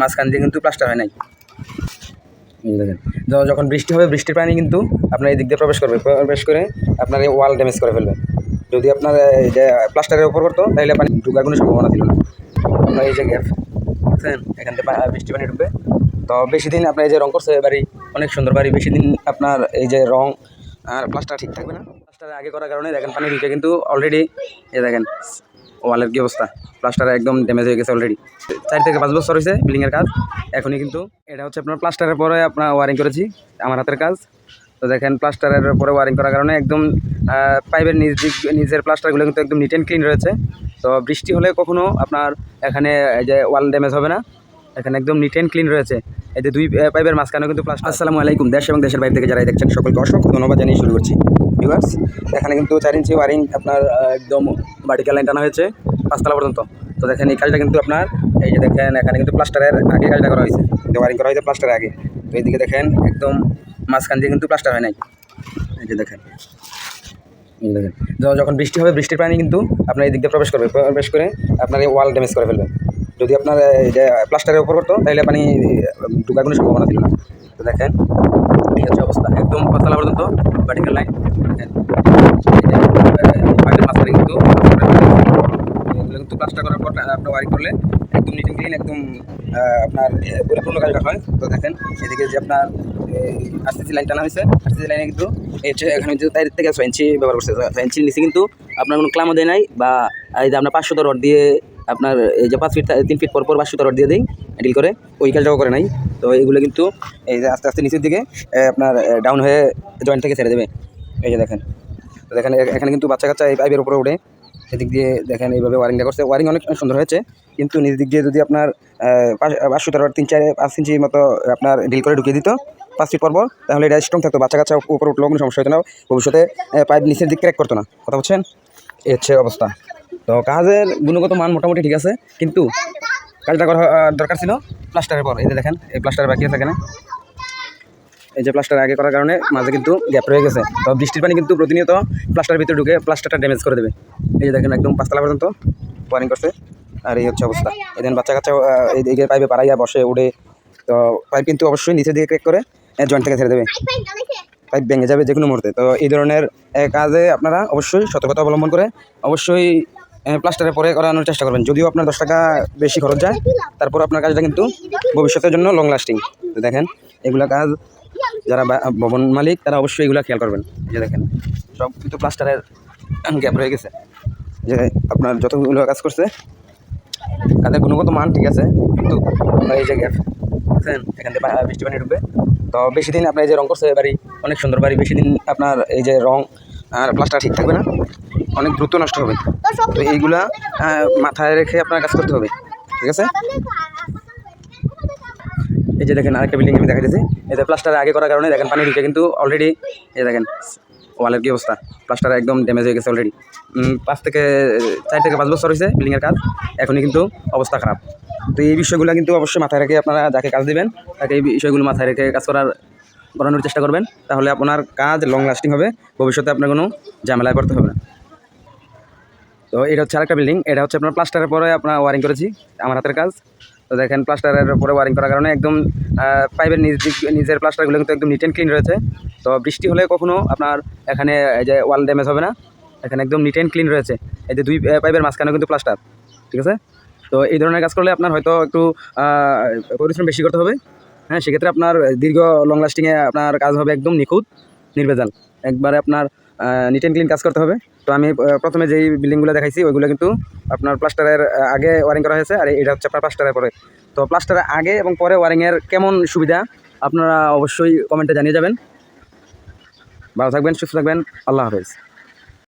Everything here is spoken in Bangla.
মাঝখান দিয়ে কিন্তু প্লাস্টার হয় নাই। দেখেন যখন বৃষ্টি হবে, বৃষ্টির পানি কিন্তু আপনার এই দিক দিয়ে প্রবেশ করবে। প্রবেশ করে আপনার এই ওয়াল ড্যামেজ করে ফেলবে। যদি আপনার প্লাস্টারের উপর করতো, তাহলে পানি ঢুকার কোনো সম্ভাবনা ছিল না। আপনার এই যে গ্যাপ বুঝছেন এখান থেকে বৃষ্টি পানি ঢুকবে। তো বেশি দিন আপনার এই যে রং করছে বাড়ি অনেক সুন্দর বাড়ি। বেশি দিন আপনার এই যে রং আর প্লাস্টার ঠিক থাকবে না। প্লাস্টার আগে করার কারণে দেখেন পানি ঢুকে কিন্তু অলরেডি এ দেখেন ওয়ালের কি অবস্থা? প্লাস্টার একদম ড্যামেজ হয়ে গেছে অলরেডি চার থেকে পাঁচ বছর হয়েছে বিল্ডিংয়ের কাজ। এখনই কিন্তু এটা হচ্ছে আপনার প্লাস্টারের পরে আপনার ওয়ারিং করেছি, আমার হাতের কাজ। তো দেখেন প্লাস্টারের পরে ওয়ারিং করার কারণে একদম পাইপের নিজ নিজের প্লাস্টারগুলো কিন্তু একদম নিট অ্যান্ড ক্লিন রয়েছে। তো বৃষ্টি হলে কখনো আপনার এখানে যে ওয়াল ড্যামেজ হবে না। এখানে একদম নিট অ্যান্ড ক্লিন রয়েছে। যে দুই পাইপের মাঝখানে কিন্তু প্লাস্টার আসসালামু আলাইকুম। দেশ এবং দেশের বাইরে থেকে যারা দেখছেন, সকলকে অসংখ্য ধন্যবাদ জানিয়ে শুরু করছি। ভিউয়ার্স এখানে কিন্তু চার ইঞ্চি ওয়ারিং আপনার একদম ভার্টিক্যাল লাইন টানা হয়েছে, পাঁচতলা পর্যন্ত। তো দেখেন, এই কাজটা কিন্তু আপনার, এই যে দেখেন, এখানে কিন্তু প্লাস্টারের আগে কাজটা করা হয়েছে। যে ওয়ারিং করা হয়েছে প্লাস্টারের আগে। তো এইদিকে দেখেন, একদম মাঝখান দিয়ে কিন্তু প্লাস্টার হয় নাই। এই যে দেখেন দেখেন। যখন বৃষ্টি হবে, বৃষ্টির পানি কিন্তু আপনার এই দিক দিয়ে প্রবেশ করবে। প্রবেশ করে আপনার এই ওয়াল ড্যামেজ করে ফেলবে। যদি আপনার যে প্লাস্টারের উপর করতো, তাহলে পানি ঢুকার কোনো সম্ভাবনা ছিল না। তো দেখেন এই হচ্ছে অবস্থা। একদম পাতলা পর্যন্ত ভার্টিক্যাল লাইন দেখেন কিন্তু কিন্তু প্লাস্টার করার পর, আপনার ওয়ারিং করলে একদম নিট ক্লিন একদম আপনার পরিপূর্ণ কাজটা হয়। তো দেখেন, এদিকে যে আপনার আরসিসি লাইন টানা হয়েছে। আরসিসি লাইনে কিন্তু এখানে যে তাই থেকে ছয় ইঞ্চি ব্যবহার করছে। ছয় ইঞ্চির নিচে কিন্তু আপনার কোনো ক্লামও দেয় নাই বা, এই যে আপনার পাঁচশো রড দিয়ে আপনার, এই যে পাঁচ ফিট তিন ফিট পর পর পাঁচশো রড দিয়ে দিই ডিল করে, ওই কাজটাও করে নাই। তো এইগুলো কিন্তু, এই যে আস্তে আস্তে নিচের দিকে আপনার ডাউন হয়ে জয়েন্ট থেকে ছেড়ে দেবে। এই যে দেখেন, তো দেখেন এখানে কিন্তু বাচ্চা কাচ্চা এই পাইপের উপরে উঠে, সেদিক দিয়ে দেখেন এইভাবে ওয়ারিংটা করছে। ওয়ারিং অনেক সুন্দর হয়েছে, কিন্তু নিজের দিক দিয়ে যদি আপনার পাঁচ তেরো তিন, চার, পাঁচ ইঞ্চি মতো আপনার ডিল করে ঢুকিয়ে দিত, পাঁচ ফিট পর পর, তাহলে এটা স্ট্রং থাকতো। বাচ্চা কাচ্চা উপরে উঠলেও কোনো সমস্যা হতো না, ভবিষ্যতে পাইপ নিচের দিক ক্র্যাক করতো না। কথা বলছেন এই হচ্ছে অবস্থা। তো কাজের গুণগত মান মোটামুটি ঠিক আছে, কিন্তু কাজটা করা দরকার ছিল প্লাস্টারের পর। এই যে দেখেন, এই প্লাস্টার বাকি আছে এখানে। এই যে প্লাস্টার আগে করার কারণে মাঝে কিন্তু গ্যাপ রয়ে গেছে। তো বৃষ্টির পানি কিন্তু প্রতিনিয়ত প্লাস্টারের ভিতরে ঢুকে প্লাস্টারটা ড্যামেজ করে দেবে। এই যে দেখেন, একদম পাঁচতলা পর্যন্ত ওয়ারিং করছে। আর এই হচ্ছে অবস্থা। এই এদিন বাচ্চা কাচ্চা এই দিকে পাইপে পাড়াইয়া বসে উড়ে, তো পাইপ কিন্তু অবশ্যই নিচের দিকে ক্রেক করে জয়েন্ট থেকে ছেড়ে দেবে। পাইপ ভেঙে যাবে যে কোনো মুহূর্তে। তো এই ধরনের কাজে আপনারা অবশ্যই সতর্কতা অবলম্বন করে, অবশ্যই প্লাস্টারের পরে করানোর চেষ্টা করবেন। যদিও আপনার দশ টাকা বেশি খরচ যায়, তারপর আপনার কাজটা কিন্তু ভবিষ্যতের জন্য লং লাস্টিং দেখেন, এগুলা কাজ যারা ভবন মালিক, তারা অবশ্যই এগুলো খেয়াল করবেন। যে দেখেন, সব কিন্তু প্লাস্টারের গ্যাপ রয়ে গেছে। যে আপনার যতগুলো কাজ করছে তাদের গুণগত মান ঠিক আছে, কিন্তু আপনার এই যে গ্যাপ এখান থেকে বৃষ্টি পানি ঢুকবে। তো বেশি দিন আপনার এই যে রং করছে বাড়ি অনেক সুন্দর বাড়ি, বেশি দিন আপনার এই যে রং আর প্লাস্টার ঠিক থাকবে না। অনেক দ্রুত নষ্ট হবে। তো এইগুলা মাথায় রেখে আপনার কাজ করতে হবে ঠিক আছে? এই যে দেখেন আরেকটা বিল্ডিং আমি দেখা যাচ্ছে এই যে প্লাস্টার আগে করার কারণে দেখেন পানি ঢুকে কিন্তু অলরেডি এই দেখেন ওয়ালের কি অবস্থা? প্লাস্টার একদম ড্যামেজ হয়ে গেছে অলরেডি পাঁচ থেকে চার থেকে পাঁচ বছর হয়েছে বিল্ডিংয়ের কাজ এখনই কিন্তু অবস্থা খারাপ। তো এই বিষয়গুলো কিন্তু অবশ্যই মাথায় রেখে আপনারা যাকে কাজ দিবেন তাকে এই বিষয়গুলো মাথায় রেখে কাজ করার করানোর চেষ্টা করবেন তাহলে আপনার কাজ লং লাস্টিং হবে ভবিষ্যতে আপনার কোনো ঝামেলায় পড়তে হবে না। তো এটা হচ্ছে আরেকটা বিল্ডিং এটা হচ্ছে আপনার প্লাস্টারের পরে আপনার ওয়ারিং করেছি, আমার হাতের কাজ। তো দেখেন প্লাস্টারের পরে ওয়ারিং করার কারণে একদম পাইপের নিজ নিজের প্লাস্টারগুলো কিন্তু একদম নিট অ্যান্ড ক্লিন রয়েছে। তো বৃষ্টি হলে কখনও আপনার এখানে এই যে ওয়াল ড্যামেজ হবে না, এখানে একদম নিট অ্যান্ড ক্লিন রয়েছে। এই যে দুই পাইপের মাঝখানেও কিন্তু প্লাস্টার ঠিক আছে? তো এই ধরনের কাজ করলে আপনার হয়তো একটু পরিশ্রম বেশি করতে হবে। হ্যাঁ সেক্ষেত্রে আপনার দীর্ঘ লং লাস্টিংয়ে আপনার কাজ হবে একদম নিখুঁত। নির্ভেজাল। একবারে আপনার নিট অ্যান্ড ক্লিন কাজ করতে হবে। তো আমি প্রথমে যেই বিল্ডিংগুলো দেখাইছি, ওইগুলো কিন্তু আপনার প্লাস্টারের আগে ওয়ারিং করা হয়েছে, আর এটা হচ্ছে আপনার প্লাস্টারের পরে। তো প্লাস্টারের আগে এবং পরে ওয়ারিংয়ের কেমন সুবিধা, আপনারা অবশ্যই কমেন্টে জানিয়ে যাবেন। ভালো থাকবেন, সুস্থ থাকবেন, আল্লাহ হাফেজ।